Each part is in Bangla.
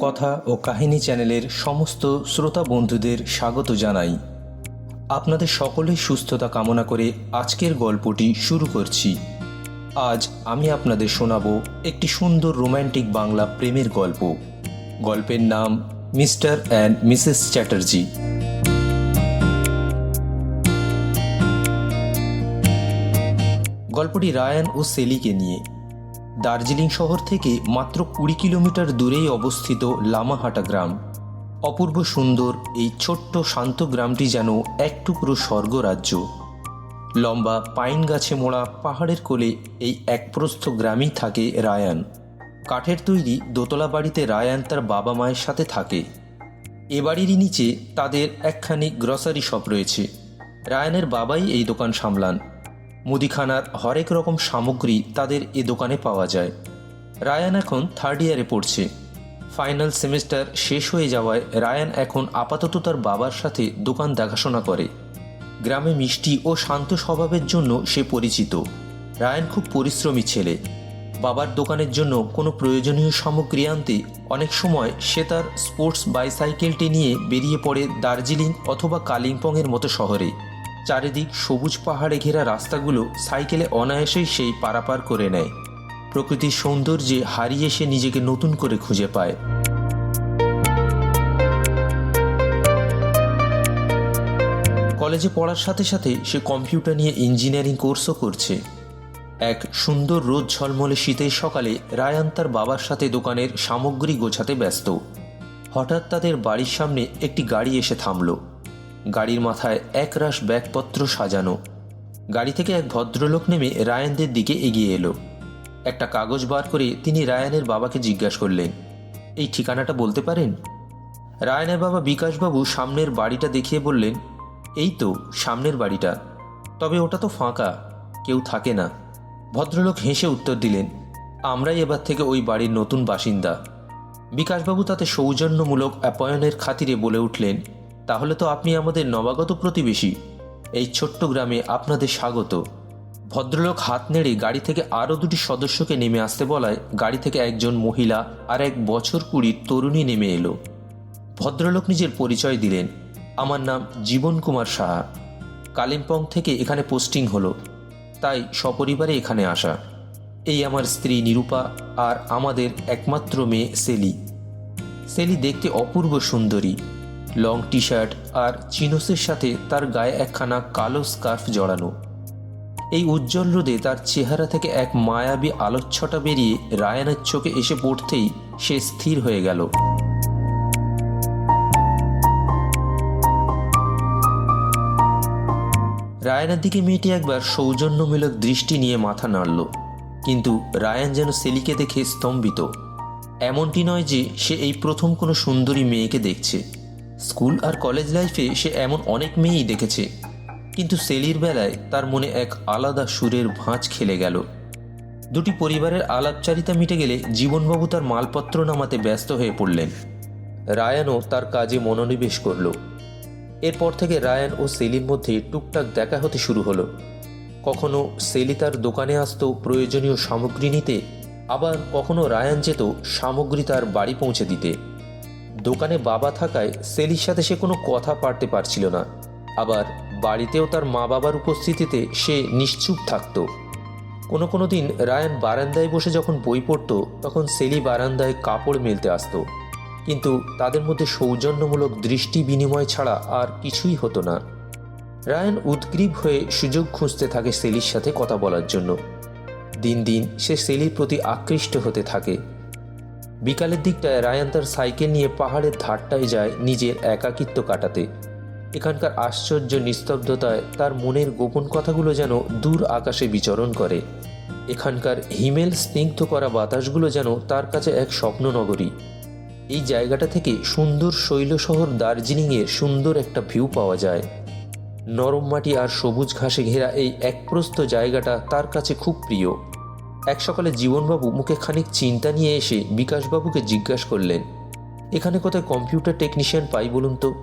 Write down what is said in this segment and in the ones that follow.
কথা ও কাহিনী চ্যানেলের সমস্ত শ্রোতা বন্ধুদের স্বাগত জানাই। আপনাদের সকলের সুস্থতা কামনা করে আজকের গল্পটি শুরু করছি। আজ আমি আপনাদের শোনাবো একটি সুন্দর রোম্যান্টিক বাংলা প্রেমের গল্প। গল্পের নাম মিস্টার অ্যান্ড মিসেস চ্যাটার্জি। গল্পটি রায়ান ও সেলিকে নিয়ে। দার্জিলিং শহর থেকে মাত্র কুড়ি কিলোমিটার দূরেই অবস্থিত লামাহাটা গ্রাম। অপূর্ব সুন্দর এই ছোট্ট শান্ত গ্রামটি যেন এক টুকরো স্বর্গরাজ্য। লম্বা পাইন গাছে মোড়া পাহাড়ের কোলে এই একপ্রস্থ গ্রামেই থাকে রায়ান। কাঠের তৈরি দোতলা বাড়িতে রায়ান তার বাবা মায়ের সাথে থাকে। এ বাড়িরই নিচে তাদের একখানি গ্রসারি শপ রয়েছে। রায়ানের বাবাই এই দোকান সামলান। মুদিখানার হরেক রকম সামগ্রী তাদের এ দোকানে পাওয়া যায়। রায়ান এখন থার্ড ইয়ারে পড়ছে। ফাইনাল সেমিস্টার শেষ হয়ে যাওয়ায় রায়ান এখন আপাতত তার বাবার সাথে দোকান দেখাশোনা করে। গ্রামে মিষ্টি ও শান্ত স্বভাবের জন্য সে পরিচিত। রায়ান খুব পরিশ্রমী ছেলে। বাবার দোকানের জন্য কোনো প্রয়োজনীয় সামগ্রী আনতে অনেক সময় সে তার স্পোর্টস বাইসাইকেলটি নিয়ে বেরিয়ে পড়ে দার্জিলিং অথবা কালিম্পংয়ের মতো শহরে। চারিদিক সবুজ পাহাড়ে ঘেরা রাস্তাগুলো সাইকেলে অনায়াসেই সেই পারাপার করে নেয়। প্রকৃতির সৌন্দর্যে হারিয়ে সে নিজেকে নতুন করে খুঁজে পায়। কলেজে পড়ার সাথে সাথে সে কম্পিউটার নিয়ে ইঞ্জিনিয়ারিং কোর্সও করছে। এক সুন্দর রোদ ঝলমলে শীতের সকালে রায়ান তার বাবার সাথে দোকানের সামগ্রী গোছাতে ব্যস্ত। হঠাৎ তাদের বাড়ির সামনে একটি গাড়ি এসে থামলো। গাড়ির মাথায় একরাশ ব্যাগপত্র সাজানো। গাড়ি থেকে এক ভদ্রলোক নেমে রায়ানদের দিকে এগিয়ে এলো। একটা কাগজ বার করে তিনি রায়ানের বাবাকে জিজ্ঞাসা করলেন, এই ঠিকানাটা বলতে পারেন? রায়ানের বাবা বিকাশবাবু সামনের বাড়িটা দেখিয়ে বললেন, এই তো, সামনের বাড়িটা। তবে ওটা তো ফাঁকা, কেউ থাকে না। ভদ্রলোক হেসে উত্তর দিলেন, আমরাই এবার থেকে ওই বাড়ির নতুন বাসিন্দা। বিকাশবাবু তাতে সৌজন্যমূলক অ্যাপয়নের খাতিরে বলে উঠলেন তাহলে তো আপনি আমাদের নবাগত প্রতিবেশী। এই ছোট্ট গ্রামে আপনাদের স্বাগত। ভদ্রলোক হাত নেড়ে গাড়ি থেকে আরও দুটি সদস্যকে নেমে আসতে বলায় গাড়ি থেকে একজন মহিলা আর এক বছর কুড়ির তরুণী নেমে এলো। ভদ্রলোক নিজের পরিচয় দিলেন। আমার নাম জীবন কুমার সাহা। কালিম্পং থেকে এখানে পোস্টিং হলো। তাই সপরিবারে এখানে আসা। এই আমার স্ত্রী নিরূপা আর আমাদের একমাত্র মেয়ে সেলি। সেলি দেখতে অপূর্ব সুন্দরী। লং টি শার্ট আর চিনোসের সাথে তার গায়ে একখানা কালো স্কার্ফ জড়ানো। এই উজ্জ্বল রোদে তার চেহারা থেকে এক মায়াবী আলোচ্ছটা বেরিয়ে রায়ানের চোখে এসে পড়তেই সে স্থির হয়ে গেল। রায়ানের দিকে মেয়েটি একবার সৌজন্যমূলক দৃষ্টি নিয়ে মাথা নাড়ল, কিন্তু রায়ান যেন সেলিকে দেখে স্তম্ভিত। এমনটি নয় যে সে এই প্রথম কোনো সুন্দরী মেয়েকে দেখছে। স্কুল আর কলেজ লাইফে সে এমন অনেক মেয়েই দেখেছে। কিন্তু সেলির বেলায় তার মনে এক আলাদা সুরের ভাঁজ খেলে গেল। দুটি পরিবারের আলাপচারিতা মিটে গেলে জীবনবাবু তার মালপত্র নামাতে ব্যস্ত হয়ে পড়লেন। রায়ানও তার কাজে মনোনিবেশ করল। এরপর থেকে রায়ান ও সেলির মধ্যে টুকটাক দেখা হতে শুরু হলো। কখনো সেলি তার দোকানে আসতো প্রয়োজনীয় সামগ্রী নিতে, আবার কখনো রায়ান যেত সামগ্রী তার বাড়ি পৌঁছে দিতে। দোকানে বাবা থাকায় সেলির সাথে সে কোনো কথা পারতে পারছিল না। আবার বাড়িতেও তার মা বাবার উপস্থিতিতে সে নিশ্চুপ থাকত। কোনো কোনো দিন রায়ান বারান্দায় বসে যখন বই পড়তো, তখন সেলি বারান্দায় কাপড় মেলতে আসতো। কিন্তু তাদের মধ্যে সৌজন্যমূলক দৃষ্টি বিনিময় ছাড়া আর কিছুই হতো না। রায়ান উদ্গ্রীব হয়ে সুযোগ খুঁজতে থাকে সেলির সাথে কথা বলার জন্য। দিন দিন সে সেলির প্রতি আকৃষ্ট হতে থাকে। বিকালের দিকটায় রায়ান তার সাইকেল নিয়ে পাহাড়ের ধারটায় যায় নিজের একাকিত্ব কাটাতে। এখানকার আশ্চর্য নিস্তব্ধতায় তার মনের গোপন কথাগুলো যেন দূর আকাশে বিচরণ করে। এখানকার হিমেল স্নিগ্ধ করা বাতাসগুলো যেন তার কাছে এক স্বপ্ন নগরী এই জায়গাটা থেকে সুন্দর শৈল শহর দার্জিলিংয়ের সুন্দর একটা ভিউ পাওয়া যায়। নরম মাটি আর সবুজ ঘাসে ঘেরা এই একপ্রস্ত জায়গাটা তার কাছে খুব প্রিয়। এক সকালে জীবনবাবু মুখে খানিক চিন্তা নিয়ে এসে বিকাশবাবুকে জিজ্ঞাসা করলেন, এখানে কোথায় কম্পিউটার টেকনিশিয়ান পাই বলুন তো?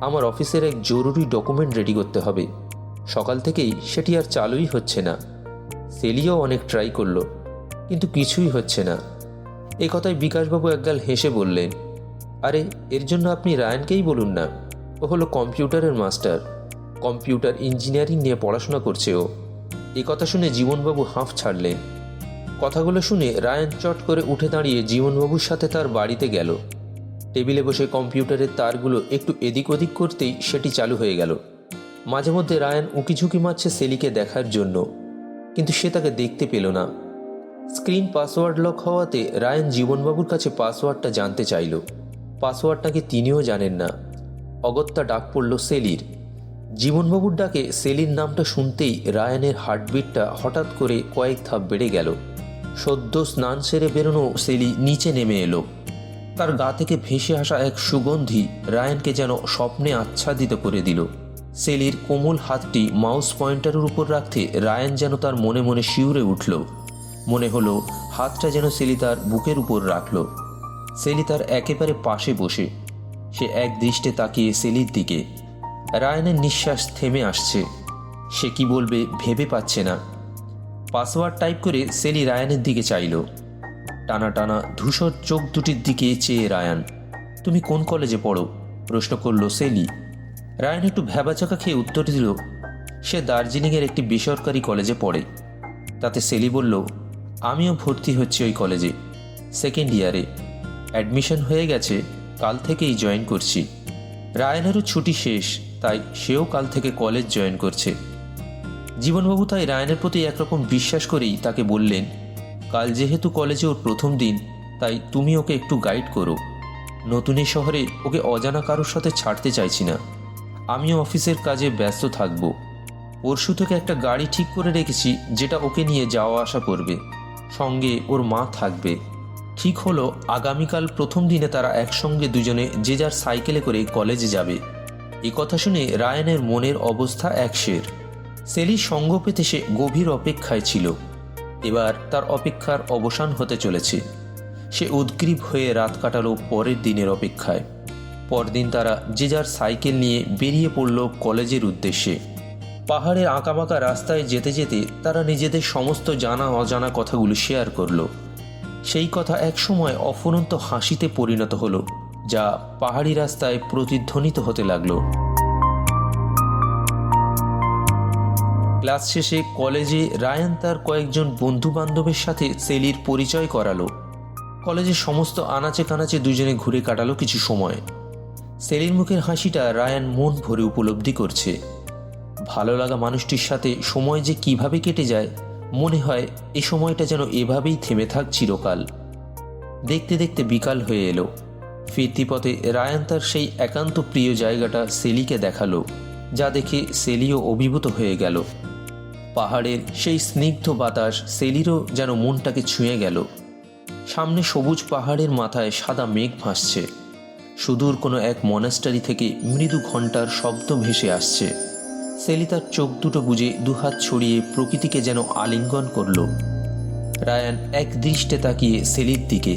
আমার অফিসের এক জরুরি ডকুমেন্ট রেডি করতে হবে। সকাল থেকেই সেটি আর চালুই হচ্ছে না। সেলিও অনেক ট্রাই করল, কিন্তু কিছুই হচ্ছে না। এ কথায় বিকাশবাবু একগাল হেসে বললেন, আরে, এর জন্য আপনি রায়ানকেই বলুন না। ও হলো কম্পিউটারের মাস্টার। কম্পিউটার ইঞ্জিনিয়ারিং নিয়ে পড়াশোনা করছে ও। এ কথা শুনে জীবনবাবু হাঁফ ছাড়লেন। কথাগুলো শুনে রায়ান চট করে উঠে দাঁড়িয়ে জীবনবাবুর সাথে তার বাড়িতে গেল। টেবিলে বসে কম্পিউটারের তারগুলো একটু এদিক ওদিক করতেই সেটি চালু হয়ে গেল। মাঝে মধ্যে রায়ান উঁকিঝুঁকি মারছে সেলিকে দেখার জন্য। কিন্তু সে তাকে দেখতে পেল না। স্ক্রিন পাসওয়ার্ড লক হওয়াতে রায়ান জীবনবাবুর কাছে পাসওয়ার্ডটা জানতে চাইল। পাসওয়ার্ডটাকে তিনিও জানেন না। অগত্যা ডাক পড়ল সেলির। জীবনবাবুর ডাকে সেলির নামটা শুনতেই রায়ানের হার্টবিটটা হঠাৎ করে কয়েক ধাপ বেড়ে গেল। সদ্য স্নান সেরে বেরোনো সেলি নিচে নেমে এলো। তার গা থেকে ভেসে আসা এক সুগন্ধি রায়ানকে যেন স্বপ্নে আচ্ছাদিত করে দিল। সেলির কোমল হাতটি মাউস পয়েন্টারের উপর রাখতে রায়ান যেন তার মনে মনে শিউরে উঠল। মনে হলো হাতটা যেন সেলি তার বুকের উপর রাখল। সেলি তার একেবারে পাশে বসে। সে এক দৃষ্টে তাকিয়ে সেলির দিকে। রায়ানের নিঃশ্বাস থেমে আসছে। সে কি বলবে ভেবে পাচ্ছে না। পাসওয়ার্ড টাইপ করে সেলি রায়ানের দিকে চাইল। টানা টানা ধূসর চোখ দুটির দিকে চেয়ে রায়ান, তুমি কোন কলেজে পড়ো? প্রশ্ন করল সেলি। রায়ান একটু ভ্যাবাচাকা খেয়ে উত্তর দিল, সে দার্জিলিংয়ের একটি বেসরকারি কলেজে পড়ে। তাতে সেলি বলল, আমিও ভর্তি হচ্ছি ওই কলেজে, সেকেন্ড ইয়ারে। অ্যাডমিশন হয়ে গেছে, কাল থেকেই জয়েন করছি। রায়ানেরও ছুটি শেষ, তাই সেও কাল থেকে কলেজ জয়েন করছে। জীবনবাবু তাই রায়ানের প্রতি একরকম বিশ্বাস করেই তাকে বললেন, কাল যেহেতু কলেজে ওর প্রথম দিন, তাই তুমি ওকে একটু গাইড করো। নতুন এই শহরে ওকে অজানা কারোর সাথে ছাড়তে চাইছি না। আমিও অফিসের কাজে ব্যস্ত থাকব। পরশু থেকে একটা গাড়ি ঠিক করে রেখেছি, যেটা ওকে নিয়ে যাওয়া আসা করবে। সঙ্গে ওর মা থাকবে। ঠিক হলো, আগামীকাল প্রথম দিনে তারা একসঙ্গে দুজনে যে যার সাইকেলে করে কলেজে যাবে। এ কথা শুনে রায়ানের মনের অবস্থা একশের সেলির সঙ্গ পেতে সে গভীর অপেক্ষায় ছিল। এবার তার অপেক্ষার অবসান হতে চলেছে। সে উদ্গ্রীব হয়ে রাত কাটালো পরের দিনের অপেক্ষায়। পরদিন তারা যে যার সাইকেল নিয়ে বেরিয়ে পড়ল কলেজের উদ্দেশ্যে। পাহাড়ের আঁকাবাঁকা রাস্তায় যেতে যেতে তারা নিজেদের সমস্ত জানা অজানা কথাগুলো শেয়ার করল। সেই কথা একসময় অফুরন্ত হাসিতে পরিণত হলো, যা পাহাড়ি রাস্তায় প্রতিধ্বনিত হতে লাগল। ক্লাস শেষে কলেজে রায়ান তার কয়েকজন বন্ধু বান্ধবের সাথে সেলির পরিচয় করালো। কলেজের সমস্ত আনাচে কানাচে দুজনে ঘুরে কাটালো কিছু সময়। সেলির মুখের হাসিটা রায়ান মন ভরে উপলব্ধি করছে। ভালো লাগা মানুষটির সাথে সময় যে কীভাবে কেটে যায়, মনে হয় এ সময়টা যেন এভাবেই থেমে থাক চিরকাল। দেখতে দেখতে বিকাল হয়ে এলো। ফিরতি পথে রায়ান তার সেই একান্ত প্রিয় জায়গাটা সেলিকে দেখাল, যা দেখে সেলিও অভিভূত হয়ে গেল। পাহাড়ের সেই স্নিগ্ধ বাতাস সেলিরও যেন মনটাকে ছুঁয়ে গেল। সামনে সবুজ পাহাড়ের মাথায় সাদা মেঘ ভাসছে। সুদূর কোনো এক মনাস্টারি থেকে মৃদু ঘণ্টার শব্দ ভেসে আসছে। সেলি তার চোখ দুটো বুঝে দুহাত ছড়িয়ে প্রকৃতিকে যেন আলিঙ্গন করল। রায়ান এক দৃষ্টে তাকিয়ে সেলির দিকে।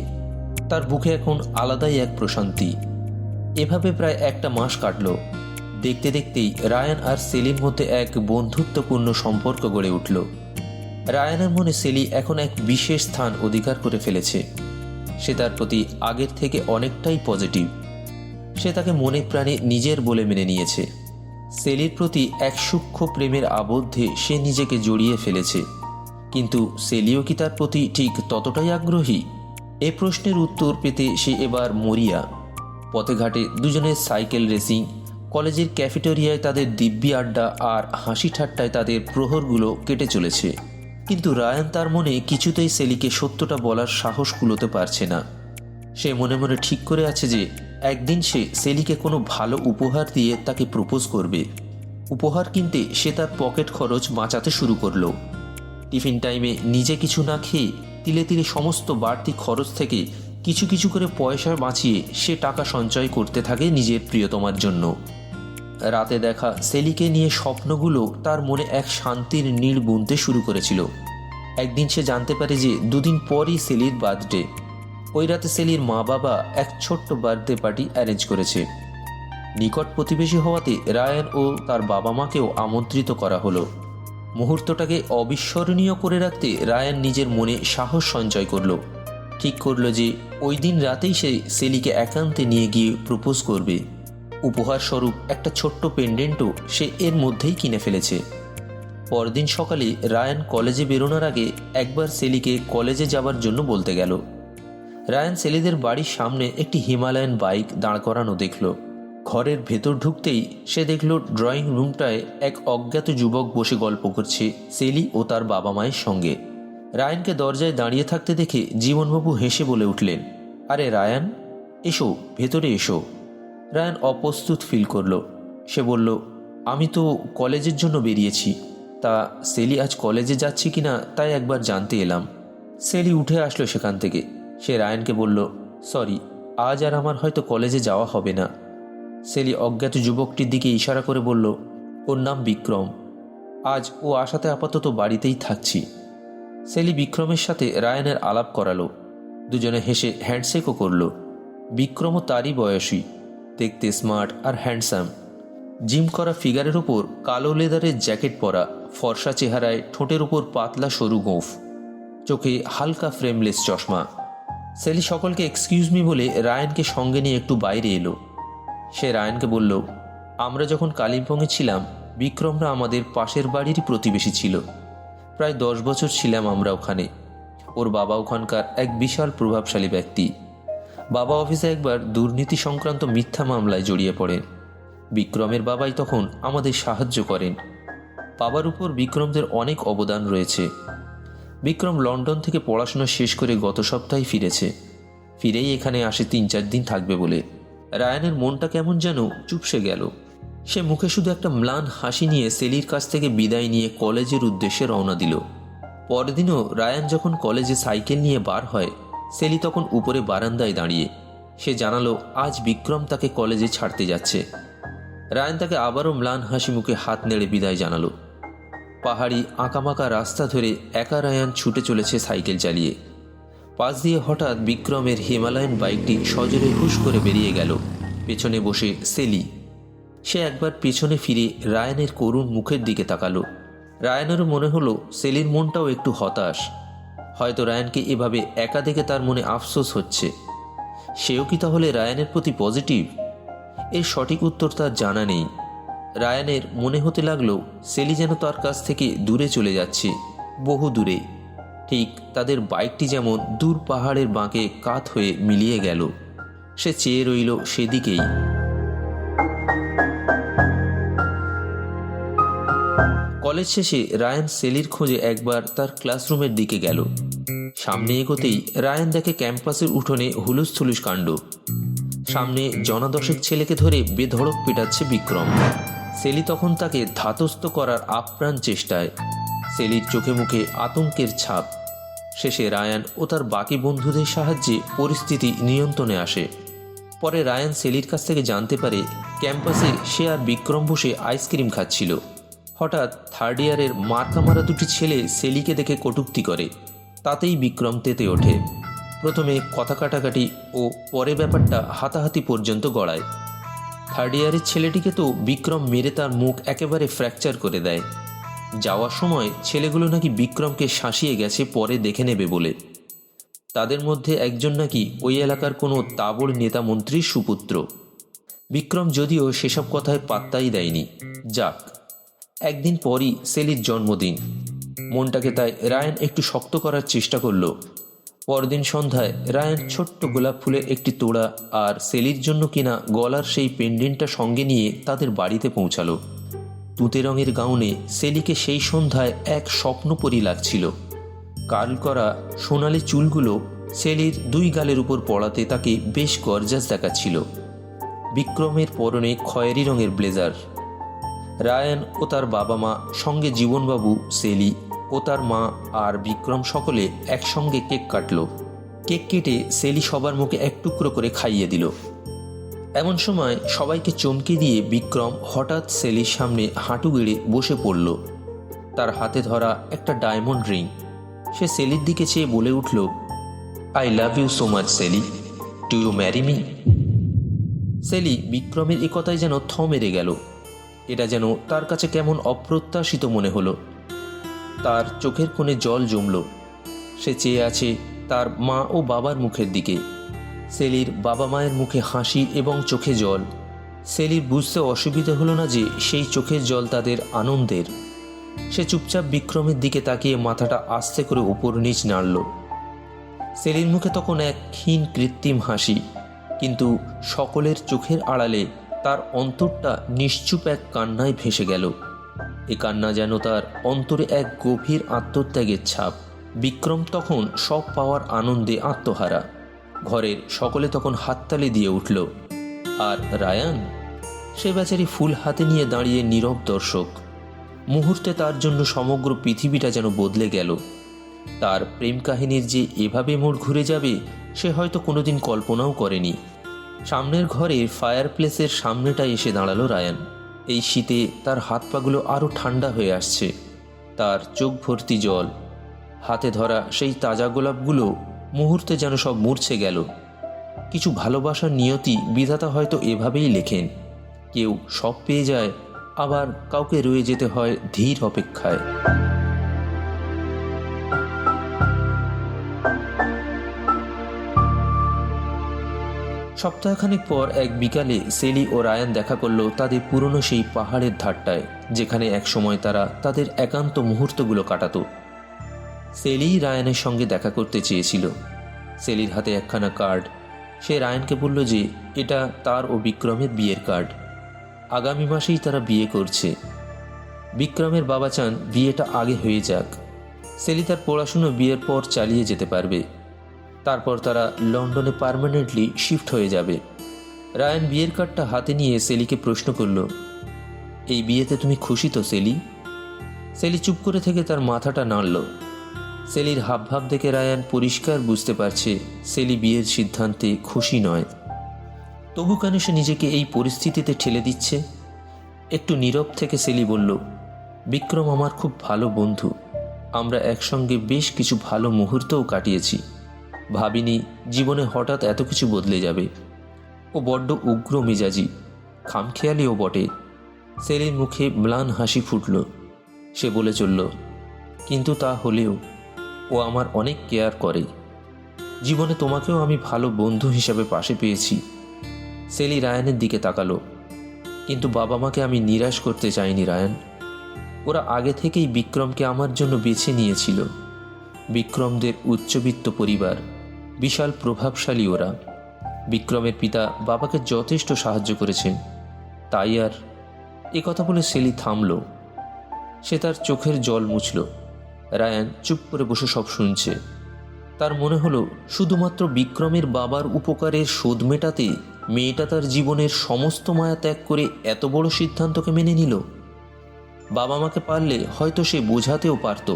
তার বুকে এখন আলাদাই এক প্রশান্তি। এভাবে প্রায় একটা মাস কাটল। দেখতে দেখতেই রায়ান আর সেলির মধ্যে এক বন্ধুত্বপূর্ণ সম্পর্ক গড়ে উঠল। রায়ানের মনে সেলি এখন এক বিশেষ স্থান অধিকার করে ফেলেছে। সে তার প্রতি আগের থেকে অনেকটাই পজিটিভ। সে তাকে মনে প্রাণে নিজের বলে মেনে নিয়েছে। সেলির প্রতি এক সূক্ষ্ম প্রেমের আবদ্ধে সে নিজেকে জড়িয়ে ফেলেছে। কিন্তু সেলিও কি তার প্রতি ঠিক ততটাই আগ্রহী? এ প্রশ্নের উত্তর পেতে সে এবার মরিয়া। পথে ঘাটে দুজনের সাইকেল রেসিং কলেজের ক্যাফেটেরিয়ায় তাদের দিব্যি আড্ডা আর হাসি ঠাট্টায় তাদের প্রহরগুলো কেটে চলেছে। কিন্তু রায়ান তার মনে কিছুতেই সেলিকে সত্যটা বলার সাহস কুলোতে পারছে না। সে মনে মনে ঠিক করে আছে যে, একদিন সে সেলিকে কোনো ভালো উপহার দিয়ে তাকে প্রপোজ করবে। উপহার কিনতে সে তার পকেট খরচ বাঁচাতে শুরু করল। টিফিন টাইমে নিজে কিছু না খেয়ে তিলে তিলে সমস্ত বাড়তি খরচ থেকে কিছু কিছু করে পয়সা বাঁচিয়ে সে টাকা সঞ্চয় করতে থাকে নিজের প্রিয়তমার জন্য। রাতে দেখা সেলিকে নিয়ে স্বপ্নগুলো তার মনে এক শান্তির নীড় বুনতে শুরু করেছিল। একদিন সে জানতে পারে যে দুদিন পরই সেলির বার্থডে। ওই রাতে সেলির মা বাবা এক ছোট্ট বার্থডে পার্টি অ্যারেঞ্জ করেছে। নিকট প্রতিবেশী হওয়াতে রায়ান ও তার বাবা মাকেও আমন্ত্রিত করা হলো। মুহূর্তটাকে অবিস্মরণীয় করে রাখতে রায়ান নিজের মনে সাহস সঞ্চয় করল। ঠিক করল যে ওই দিন রাতেই সে সেলিকে একান্তে নিয়ে গিয়ে প্রপোজ করবে। উপহার স্বরূপ একটা ছোট্ট পেন্ডেন্টও সে এর মধ্যেই কিনে ফেলেছে। পরদিন সকালে রায়ান কলেজে বেরোনোর আগে একবার সেলিকে কলেজে যাবার জন্য বলতে গেল। রায়ান সেলিদের বাড়ির সামনে একটি হিমালয়ান বাইক দাঁড় করানো দেখল। ঘরের ভেতর ঢুকতেই সে দেখল ড্রয়িং রুমটায় এক অজ্ঞাত যুবক বসে গল্প করছে সেলি ও তার বাবা মায়ের সঙ্গে। রায়ানকে দরজায় দাঁড়িয়ে থাকতে দেখে জীবনবাবু হেসে বলে উঠলেন, আরে রায়ান, এসো, ভেতরে এসো। রায়ান অপ্রস্তুত ফিল করল। সে বলল, আমি তো কলেজের জন্য বেরিয়েছি। তা সেলি আজ কলেজে যাচ্ছে কিনা তাই একবার জানতে এলাম। সেলি উঠে আসলো সেখান থেকে। সে রায়ানকে বলল, সরি, আজ আর আমার হয়তো কলেজে যাওয়া হবে না। সেলি অজ্ঞাত যুবকটির দিকে ইশারা করে বলল, ওর নাম বিক্রম। আজ ও আসাতে আপাতত বাড়িতেই থাকছি। সেলি বিক্রমের সাথে রায়ানের আলাপ করালো। দুজনে হেসে হ্যান্ডশেকও করল। বিক্রমও তারই বয়সী। দেখতে স্মার্ট আর হ্যান্ডসাম। জিম করা ফিগারের ওপর কালো লেদারের জ্যাকেট পরা, ফর্সা চেহারায় ঠোঁটের উপর পাতলা সরু গোঁফ, চোখে হালকা ফ্রেমলেস চশমা। সেলি সকলকে এক্সকিউজ মি বলে রায়ানকে সঙ্গে নিয়ে একটু বাইরে এলো। সে রায়ানকে বলল, আমরা যখন কালিম্পংয়ে ছিলাম, বিক্রমরা আমাদের পাশের বাড়িরই প্রতিবেশী ছিল। প্রায় দশ বছর ছিলাম আমরা ওখানে। ওর বাবা ওখানকার এক বিশাল প্রভাবশালী ব্যক্তি। বাবা অফিসে একবার দুর্নীতি সংক্রান্ত মিথ্যা মামলায় জড়িয়ে পড়েন। বিক্রমের বাবাই তখন আমাদের সাহায্য করেন। বাবার উপর বিক্রমদের অনেক অবদান রয়েছে। বিক্রম লন্ডন থেকে পড়াশোনা শেষ করে গত সপ্তাহে ফিরেছে। ফিরেই এখানে আসে তিন চার দিন থাকবে বলে। রায়ানের মনটা কেমন যেন চুপসে গেল। সে মুখে শুধু একটা ম্লান হাসি নিয়ে সেলির কাছ থেকে বিদায় নিয়ে কলেজের উদ্দেশ্যে রওনা দিল। পরদিনও রায়ান যখন কলেজে সাইকেল নিয়ে বার হয় সেলি তখন উপরে বারান্দায় দাঁড়িয়ে, সে জানালো, আজ বিক্রম তাকে কলেজে ছাড়তে যাচ্ছে। রায়ান তাকে আবারও ম্লান হাসি মুখে হাত নেড়ে বিদায় জানালো। পাহাড়ি আঁকামাকা রাস্তা ধরে একা রায়ান ছুটে চলেছে সাইকেল চালিয়ে। পাশ দিয়ে হঠাৎ বিক্রমের হিমালয়ান বাইকটি সজোরে হুশ করে বেরিয়ে গেল। পেছনে বসে সেলি। সে একবার পেছনে ফিরে রায়ানের করুণ মুখের দিকে তাকালো। রায়ানেরও মনে হলো, সেলির মনটাও একটু হতাশ। হয়তো রায়ানকে এভাবে একা দেখে তার মনে আফসোস হচ্ছে। সেও কি তাহলে রায়ানের প্রতি পজিটিভ? এর সঠিক উত্তর তার জানা নেই। রায়ানের মনে হতে লাগল, সেলি যেন তার কাছ থেকে দূরে চলে যাচ্ছে, বহু দূরে। ঠিক তাদের বাইকটি যেমন দূর পাহাড়ের বাঁকে কাত হয়ে মিলিয়ে গেল, সে চেয়ে রইল সেদিকেই। কলেজ শেষে রায়ান সেলির খোঁজে একবার তার ক্লাসরুমের দিকে গেল। সামনে এগোতেই রায়ান দেখে ক্যাম্পাসের উঠোনে হুলুস থুলুস কাণ্ড। সামনে জনাদশেক ছেলেকে ধরে বেধড়ক পেটাচ্ছে বিক্রম। সেলি তখন তাকে ধাতস্থ করার আপ্রাণ চেষ্টায়। সেলির চোখে মুখে আতঙ্কের ছাপ। শেষে রায়ান ও তার বাকি বন্ধুদের সাহায্যে পরিস্থিতি নিয়ন্ত্রণে আসে। পরে রায়ান সেলির কাছ থেকে জানতে পারে, ক্যাম্পাসে সে আর বিক্রম বসে আইসক্রিম খাচ্ছিল। হঠাৎ থার্ড ইয়ারের মার্কা মারা দুটি ছেলে সেলিকে দেখে কটূক্তি করে। তাতেই বিক্রম তেতে ওঠে। প্রথমে কথা কাটাকাটি ও পরে ব্যাপারটা হাতাহাতি পর্যন্ত গড়ায়। থার্ড ইয়ারের ছেলেটিকে তো বিক্রম মেরে তার মুখ একেবারে ফ্র্যাকচার করে দেয়। যাওয়ার সময় ছেলেগুলো নাকি বিক্রমকে শাসিয়ে গেছে, পরে দেখে নেবে বলে। তাদের মধ্যে একজন নাকি ওই এলাকার কোনো তাবড় নেতা মন্ত্রীর সুপুত্র। বিক্রম যদিও সেসব কথায় পাত্তাই দেয়নি। যাক একদিন পরই সেলির জন্মদিন। মনটাকে তাই রায়ান একটু শক্ত করার চেষ্টা করল। পরদিন সন্ধ্যায় রায়ান ছোট্ট গোলাপ ফুলের একটি তোড়া আর সেলির জন্য কিনা গলার সেই পেন্ডেন্টটা সঙ্গে নিয়ে তাদের বাড়িতে পৌঁছালো। তুতে রঙের গাউনে সেলিকে সেই সন্ধ্যায় এক স্বপ্নপরী লাগছিল। কার্ল করা সোনালি চুলগুলো সেলির দুই গালের উপর পড়াতে তাকে বেশ গরজাস দেখাচ্ছিল। বিক্রমের পরনে খয়েরি রঙের ব্লেজার। রায়ান ও তার বাবা মা, সঙ্গে জীবনবাবু সেলি ও তার মা আর বিক্রম সকলে একসঙ্গে কেক কাটল। কেক কেটে সেলি সবার মুখে এক টুকরো করে খাইয়ে দিল। এমন সময় সবাইকে চমকে দিয়ে বিক্রম হঠাৎ সেলির সামনে হাঁটু গেড়ে বসে পড়ল। তার হাতে ধরা একটা ডায়মন্ড রিং। সে সেলির দিকে চেয়ে বলে উঠল, I love you so much, Shelly. To you marry me? Shelly বিক্রমের একথায় যেন থ মেরে গেল। এটা যেন তার কাছে কেমন অপ্রত্যাশিত মনে হলো। তার চোখের কোণে জল জমল। সে চেয়ে আছে তার মা ও বাবার মুখের দিকে। সেলির বাবা মায়ের মুখে হাসি এবং চোখে জল। সেলির বুঝতে অসুবিধে হলো না যে সেই চোখের জল তাদের আনন্দের। সে চুপচাপ বিক্রমের দিকে তাকিয়ে মাথাটা আস্তে করে উপর নিচ নাড়ল। সেলির মুখে তখন এক ক্ষীণ কৃত্রিম হাসি, কিন্তু সকলের চোখের আড়ালে তার অন্তরটা নিশ্চুপ এক কান্নায় ভেসে গেল। এ কান্না যেন তার অন্তরে এক গভীর আত্মত্যাগের ছাপ। বিক্রম তখন সব পাওয়ার আনন্দে আত্মহারা। ঘরের সকলে তখন হাততালি দিয়ে উঠল। আর রায়ান? সে বেচারি ফুল হাতে নিয়ে দাঁড়িয়ে নীরব দর্শক। মুহূর্তে তার জন্য সমগ্র পৃথিবীটা যেন বদলে গেল। তার প্রেম কাহিনীর যে এভাবে মোড় ঘুরে যাবে, সে হয়তো কোনোদিন কল্পনাও করেনি। সামনের ঘরের ফায়ার প্লেসের সামনেটা এসে দাঁড়াল রায়ান। এই শীতে তার হাত পাগুলো আরও ঠান্ডা হয়ে আসছে। তার চোখ ভর্তি জল। হাতে ধরা সেই তাজা গোলাপগুলো মুহূর্তে যেন সব মূর্ছে গেল। কিছু ভালোবাসার নিয়তি বিধাতা হয়তো এভাবেই লেখেন। কেউ সব পেয়ে যায়, আবার কাউকে রয়ে যেতে হয় ধীর অপেক্ষায়। সপ্তাহখানেক পর এক বিকালে সেলি ও রায়ান দেখা করল তাদের পুরনো সেই পাহাড়ের ধারটায়, যেখানে একসময় তারা তাদের একান্ত মুহূর্তগুলো কাটাত। সেলি রায়ানের সঙ্গে দেখা করতে চেয়েছিল। সেলির হাতে একখানা কার্ড। সে রায়ানকে বলল যে, এটা তার ও বিক্রমের বিয়ের কার্ড। আগামী মাসেই তারা বিয়ে করছে। বিক্রমের বাবা চান বিয়েটা আগে হয়ে যাক। সেলি তার পড়াশুনো বিয়ের পর চালিয়ে যেতে পারবে। তারপর তারা লন্ডনে পারমানেন্টলি শিফট হয়ে যাবে। রায়ান বিয়ের কার্ডটা হাতে নিয়ে সেলিকে প্রশ্ন করল, এই বিয়েতে তুমি খুশি তো, সেলি? সেলি চুপ করে থেকে তার মাথাটা নাড়ল। সেলির হাবভাব দেখে রায়ান পরিষ্কার বুঝতে পারছে সেলি বিয়ের সিদ্ধান্তে খুশি নয়। তবু কেন সে নিজেকে এই পরিস্থিতিতে ঠেলে দিচ্ছে? একটু নীরব থেকে সেলি বলল, বিক্রম আমার খুব ভালো বন্ধু। আমরা একসঙ্গে বেশ কিছু ভালো মুহূর্তও কাটিয়েছি। ভাবিনি জীবনে হঠাৎ এত কিছু বদলে যাবে। ও বড্ড উগ্র মেজাজি, খামখেয়ালিও বটে। সেলির মুখে ম্লান হাসি ফুটল। সে বলে চলল, কিন্তু তা হলেও ও আমার অনেক কেয়ার করে। জীবনে তোমাকেও আমি ভালো বন্ধু হিসাবে পাশে পেয়েছি। সেলি রায়ানের দিকে তাকালো। কিন্তু বাবা মাকে আমি নিরাশ করতে চাইনি, রায়ান। ওরা আগে থেকেই বিক্রমকে আমার জন্য বেছে নিয়েছিল। বিক্রমদের উচ্চবিত্ত পরিবার বিশাল প্রভাবশালী ওরা। বিক্রমের পিতা বাবাকে যথেষ্ট সাহায্য করেছেন। তাই আর এ কথা বলে সেলি থামল। সে তার চোখের জল মুছল। রায়ান চুপ করে বসে সব শুনছে। তার মনে হলো, শুধুমাত্র বিক্রমের বাবার উপকারের শোধ মেটাতে মেয়েটা তার জীবনের সমস্ত মায়া ত্যাগ করে এত বড় সিদ্ধান্তকে মেনে নিল। বাবা মাকে পারলে হয়তো সে বোঝাতেও পারত।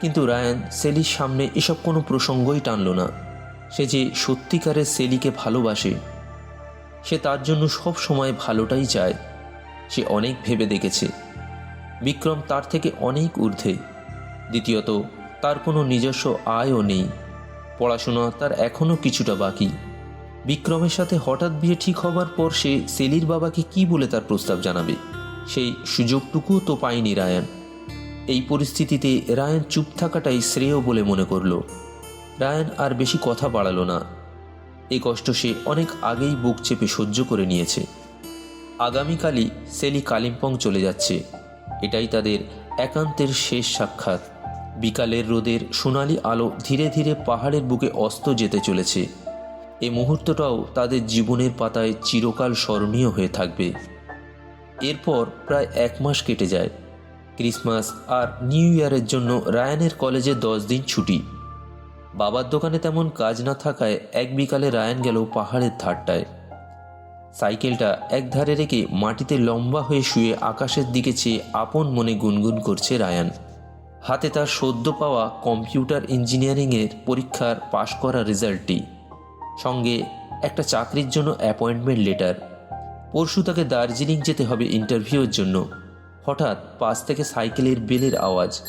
কিন্তু রায়ান, সেলির সামনে এসব কোনো প্রসঙ্গই টানল না। সে যে সত্যিকারের সেলিকে ভালোবাসে, সে তার জন্য সব সময় ভালোটাই চায়, সে অনেক ভেবে দেখেছে। বিক্রম তার থেকে অনেক ঊর্ধ্বে। দ্বিতীয়ত, তার কোনো নিজস্ব আয়ও নেই। পড়াশোনা তার এখনও কিছুটা বাকি। বিক্রমের সাথে হঠাৎ বিয়ে ঠিক হবার পর সে সেলির বাবাকে কি বলে তার প্রস্তাব জানাবে? সেই সুযোগটুকুও তো পায়নি রায়ান। এই পরিস্থিতিতে রায়ান চুপ থাকাটাই শ্রেয় বলে মনে করল। রায়ান আর বেশি কথা বাড়ালো না। এই কষ্ট সে অনেক আগেই বুক চেপে সহ্য করে নিয়েছে। আগামীকালই সেলি কালিম্পং চলে যাচ্ছে। এটাই তাদের একান্তের শেষ সাক্ষাৎ। বিকালের রোদের সোনালি আলো ধীরে ধীরে পাহাড়ের বুকে অস্ত যেতে চলেছে। এই মুহূর্তটাও তাদের জীবনের পাতায় চিরকাল স্মরণীয় হয়ে থাকবে। এরপর প্রায় এক মাস কেটে যায়। ক্রিসমাস আর নিউ ইয়ারের জন্য রায়ানের কলেজে দশ দিন ছুটি। বাবার দোকানে তেমন কাজ না থাকায় এক বিকালে রায়ান গেল পাহাড়ের ধারটায়। সাইকেলটা এক ধারে রেখে মাটিতে লম্বা হয়ে শুয়ে আকাশের দিকে চেয়ে আপন মনে গুনগুন করছে রায়ান। হাতে তার সদ্য পাওয়া কম্পিউটার ইঞ্জিনিয়ারিংয়ের পরীক্ষার পাশ করা রেজাল্টটি। সঙ্গে একটা চাকরির জন্য অ্যাপয়েন্টমেন্ট লেটার। পরশু তাকে দার্জিলিং যেতে হবে ইন্টারভিউর জন্য। হঠাৎ পাশ থেকে সাইকেলের বেলের আওয়াজ।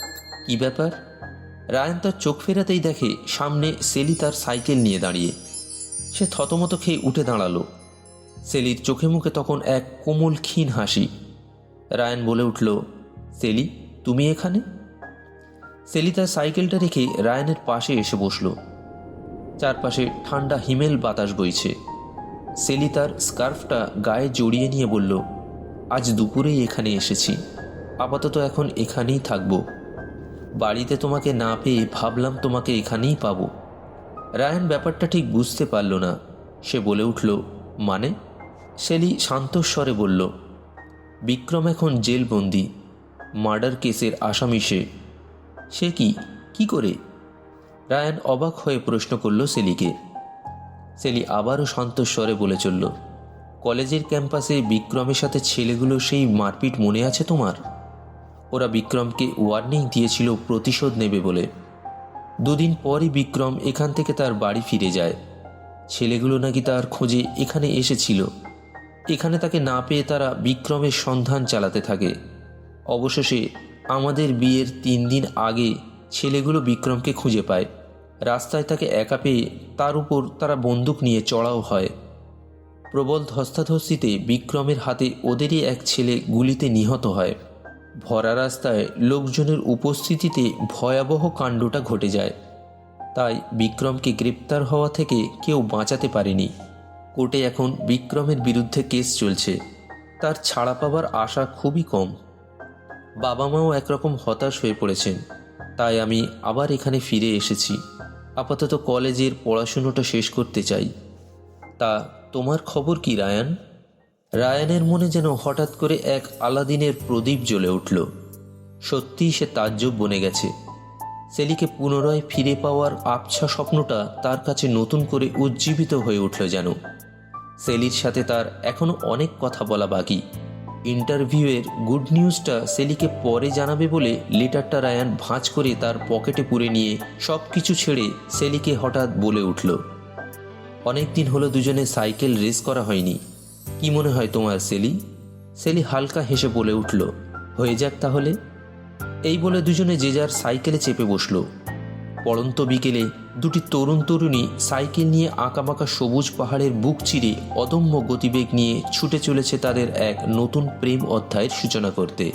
কি ব্যাপার? রায়ান তার চোখ ফেরাতেই দেখে সামনে সেলি তার সাইকেল নিয়ে দাঁড়িয়ে। সে থতমত খেয়ে উঠে দাঁড়াল। সেলির চোখে মুখে তখন এক কোমল ক্ষীণ হাসি। রায়ান বলে উঠল, সেলি, তুমি এখানে? সেলি তার সাইকেলটা রেখে রায়ানের পাশে এসে বসল। চারপাশে ঠান্ডা হিমেল বাতাস বইছে। সেলি তার স্কার্ফটা গায়ে জড়িয়ে নিয়ে বলল, আজ দুপুরেই এখানে এসেছি। আপাতত এখন এখানেই থাকব। বাড়িতে তোমাকে না পেয়ে ভাবলাম তোমাকে এখানেই পাবো। রায়ান ব্যাপারটা ঠিক বুঝতে পারল না। সে বলে উঠল মানে? সেলি শান্তস্বরে বলল, বিক্রম এখন জেলবন্দি। মার্ডার কেসের আসামি সে। সে কি? কি করে? রায়ান অবাক হয়ে প্রশ্ন করল সেলিকে। সেলি আবারও শান্তস্বরে বলে চলল, কলেজের ক্যাম্পাসে বিক্রমের সাথে ছেলেগুলো সেই মারপিট মনে আছে তোমার? ওরা বিক্রমকে ওয়ার্নিং দিয়েছিল, প্রতিশোধ নেবে বলে। দুদিন পরই বিক্রম এখান থেকে তার বাড়ি ফিরে যায়। ছেলেগুলো নাকি তার খোঁজে এখানে এসেছিল। এখানে তাকে না পেয়ে তারা বিক্রমের সন্ধান চালাতে থাকে। অবশেষে আমাদের বিয়ের তিন দিন আগে ছেলেগুলো বিক্রমকে খুঁজে পায়। রাস্তায় তাকে একা পেয়ে তার উপর তারা বন্দুক নিয়ে চড়াও হয়। প্রবল ধস্তাধস্তিতে বিক্রমের হাতে ওদেরই এক ছেলে গুলিতে নিহত হয়। ভরা রাস্তায় লোকজনের উপস্থিতিতে ভয়াবহ কাণ্ডটা ঘটে যায়। তাই বিক্রমকে গ্রেপ্তার হওয়া থেকে কেউ বাঁচাতে পারেনি। কোর্টে এখন বিক্রমের বিরুদ্ধে কেস চলছে। তার ছাড়া পাবার আশা খুবই কম। বাবা মাও একরকম হতাশ হয়ে পড়েছেন। তাই আমি আবার এখানে ফিরে এসেছি। আপাতত কলেজের পড়াশুনোটা শেষ করতে চাই। তা, তোমার খবর কি, রায়ান? রায়ানের মনে যেন হঠাৎ করে এক আলাদিনের প্রদীপ জ্বলে উঠল। সত্যিই সে তাজ্জব বনে গেছে। সেলিকে পুনরায় ফিরে পাওয়ার আবছা স্বপ্নটা তার কাছে নতুন করে উজ্জীবিত হয়ে উঠল যেন। সেলির সাথে তার এখনও অনেক কথা বলা বাকি। ইন্টারভিউয়ের গুড নিউজটা সেলিকে পরে জানাবে বলে লেটারটা রায়ান ভাঁজ করে তার পকেটে পুরে নিয়ে সব কিছু ছেড়ে সেলিকে হঠাৎ বলে উঠল। অনেক দিন হলো দুজনে সাইকেল রেস করা হয়নি। কি মনে হয় তোমার, সেলি? সেলি হালকা হেসে বলে উঠল, হয়ে যাক তাহলে। এই বলে দুজনে যে যার সাইকেলে চেপে বসল। পড়ন্ত বিকেলে দুটি তরুণ তরুণী সাইকেল নিয়ে আঁকাবাঁকা সবুজ পাহাড়ের বুক চিরে অদম্য গতিবেগ নিয়ে ছুটে চলেছে তাদের এক নতুন প্রেম অধ্যায়ের সূচনা করতে।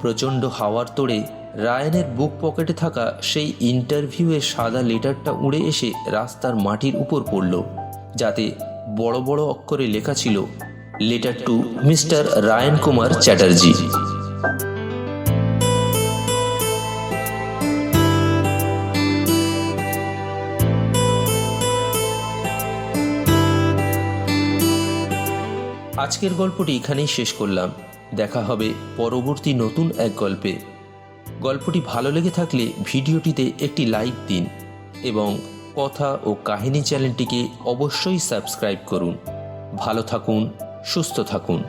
প্রচণ্ড হাওয়ার তোড়ে রায়ানের বুক পকেটে থাকা সেই ইন্টারভিউয়ের সাদা লেটারটা উড়ে এসে রাস্তার মাটির উপর পড়ল, যাতে বড় বড় অক্ষরে লেখা ছিল, letter to mister Ryan Kumar Chatterjee. আজকের গল্পটি এখানেই শেষ করলাম। দেখা হবে পরবর্তী নতুন এক গল্পে। গল্পটি ভালো লেগে থাকলে ভিডিওটিতে একটি লাইক দিন এবং কথা ও কাহিনী চ্যানেলটিকে অবশ্যই সাবস্ক্রাইব করুন। ভালো থাকুন সুস্থ থাকুন।